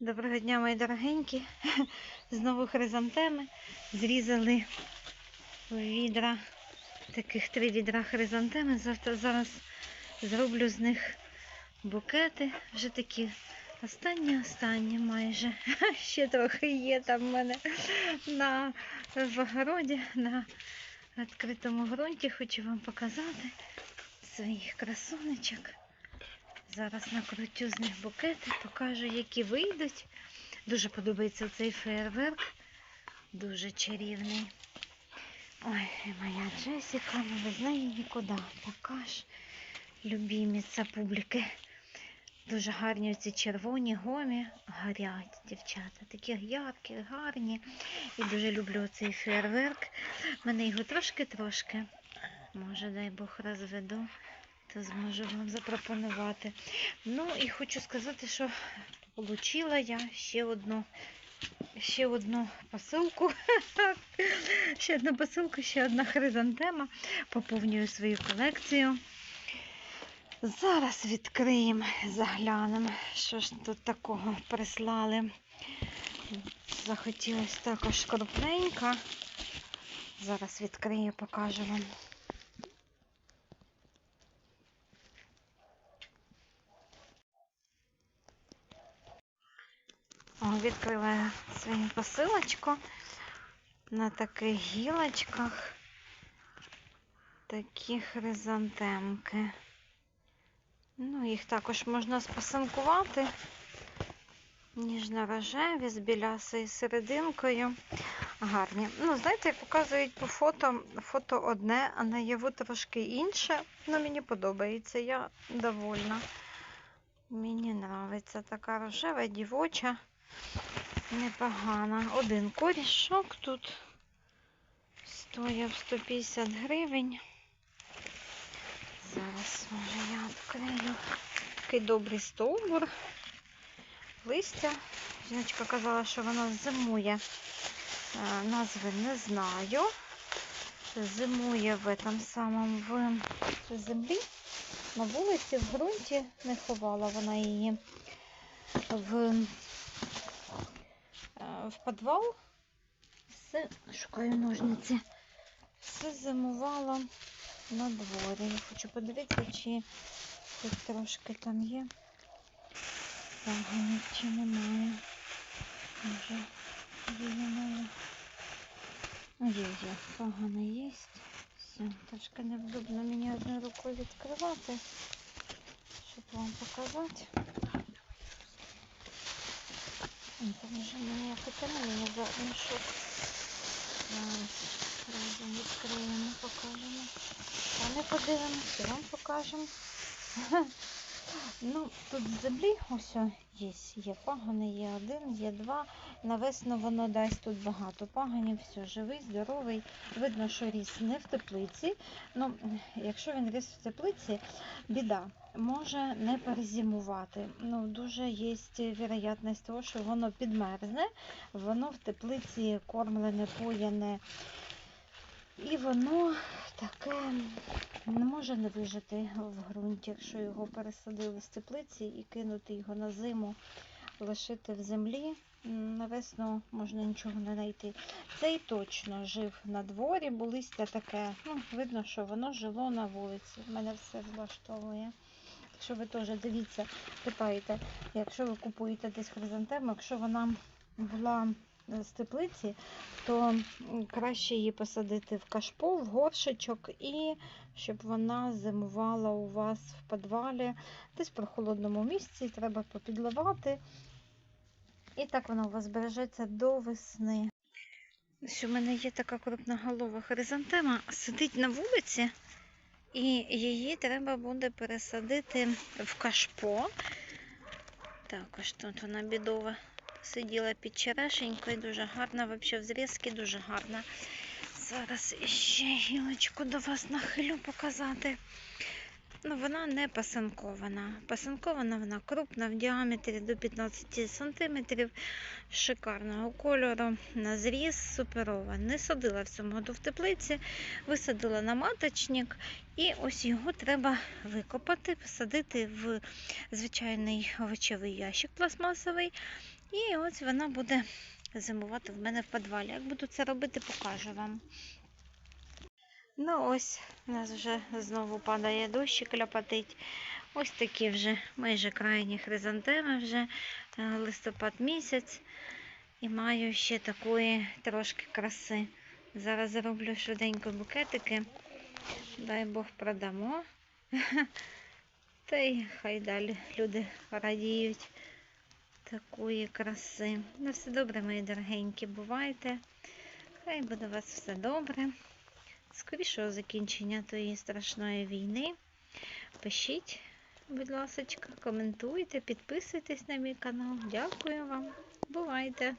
Доброго дня, мої дорогенькі. Знову хризантеми. Зрізали відра, таких три відра хризантеми. Завтра зараз зроблю з них букети. Вже такі останні-останні майже. Ще трохи є там в мене на в на відкритому ґрунті. Хочу вам показати своїх красунечок. Зараз накрутю з них букети, покажу, які вийдуть. Дуже подобається цей фейерверк. Дуже чарівний. Ой, моя Джесіка, ну без неї нікуди. Така ж любіміця публіки. Дуже гарні ці червоні гомі. Горять дівчата. Такі яркі, гарні. І дуже люблю цей фейерверк. Мене його трошки-трошки. Може, дай Бог розведу то зможу вам запропонувати. Ну і хочу сказати, що отримала я ще одну ще одну посилку. ще одну посилку, ще одна хризантема. Поповнюю свою колекцію. Зараз відкриємо, заглянемо, що ж тут такого прислали. Захотілося також крупненько. Зараз відкрию, покажу вам. Відкрила свою посилочку на таких гілочках. Такі хризантемки. Ну, їх також можна спасинкувати. Ніжно-рожеві, з білясою серединкою. Гарні. Ну, знаєте, як показують по фото, фото одне, а наяву трошки інше. Ну, мені подобається, я довольна. Мені подобається така рожева, дівоча. Непогано. Один корішок тут стоїть 150 гривень. Зараз може я відкрию. Такий добрий стовбур. Листя. Жіночка казала, що воно зимує. Е, Назви не знаю. Зимує в этом самому в землі. На вулиці, в ґрунті не ховала вона її в в підвал, все, шукаю ножниці, все зимувало на дворі. Я хочу подивитися, чи тут трошки там є. Паганів чи немає. Може, є немає. Є, є, погано є. Все, трошки невдобно мені одною рукою відкривати, щоб вам показати. Там вже мені потягнули за мішок. Разом відкриємо, покажемо. А ми подивимося, вам покажемо. Ну, тут з землі ось є. Є пагони, є один, є два. Навесно воно дасть тут багато паганів, все, живий, здоровий. Видно, що ріс не в теплиці. Ну, якщо він ріс в теплиці, біда може не перезимувати. Ну, Дуже є вероятність того, що воно підмерзне, воно в теплиці кормлене, пояне. І воно таке не може не вижити в ґрунті, якщо його пересадили з теплиці і кинути його на зиму, лишити в землі. На весну можна нічого не знайти. Цей точно жив на дворі, бо листя таке, ну, видно, що воно жило на вулиці. У Мене все влаштовує. Якщо ви теж дивіться, питаєте, якщо ви купуєте десь хризантему, якщо вона була з теплиці, то краще її посадити в кашпо, в горшечок, і щоб вона зимувала у вас в підвалі, десь в прохолодному місці, треба попідливати. І так вона у вас збережеться до весни. Ось у мене є така крупноголова хризантема, сидить на вулиці, і її треба буде пересадити в кашпо. Також тут вона бідова сиділа під черешенькою, дуже гарна, взагалі в зрізки дуже гарна. Зараз ще гілочку до вас нахилю показати. Ну, вона не пасинкована. Пасинкована вона крупна в діаметрі до 15 см, шикарного кольору, на зріз суперова. Не садила в цьому году в теплиці, висадила на маточник, і ось його треба викопати, посадити в звичайний овочевий ящик пластмасовий. І ось вона буде зимувати в мене в підвалі. Як буду це робити, покажу вам. Ну ось, у нас вже знову падає дощик, ляпатить. Ось такі вже майже крайні хризантеми, вже е, листопад місяць. І маю ще такої трошки краси. Зараз зроблю швиденько букетики. Дай Бог продамо. Та й хай далі люди радіють такої краси. На все добре, мої дорогенькі, бувайте. Хай буде у вас все добре. Скорішого закінчення тої страшної війни. Пишіть, будь ласка, коментуйте, підписуйтесь на мій канал. Дякую вам. Бувайте!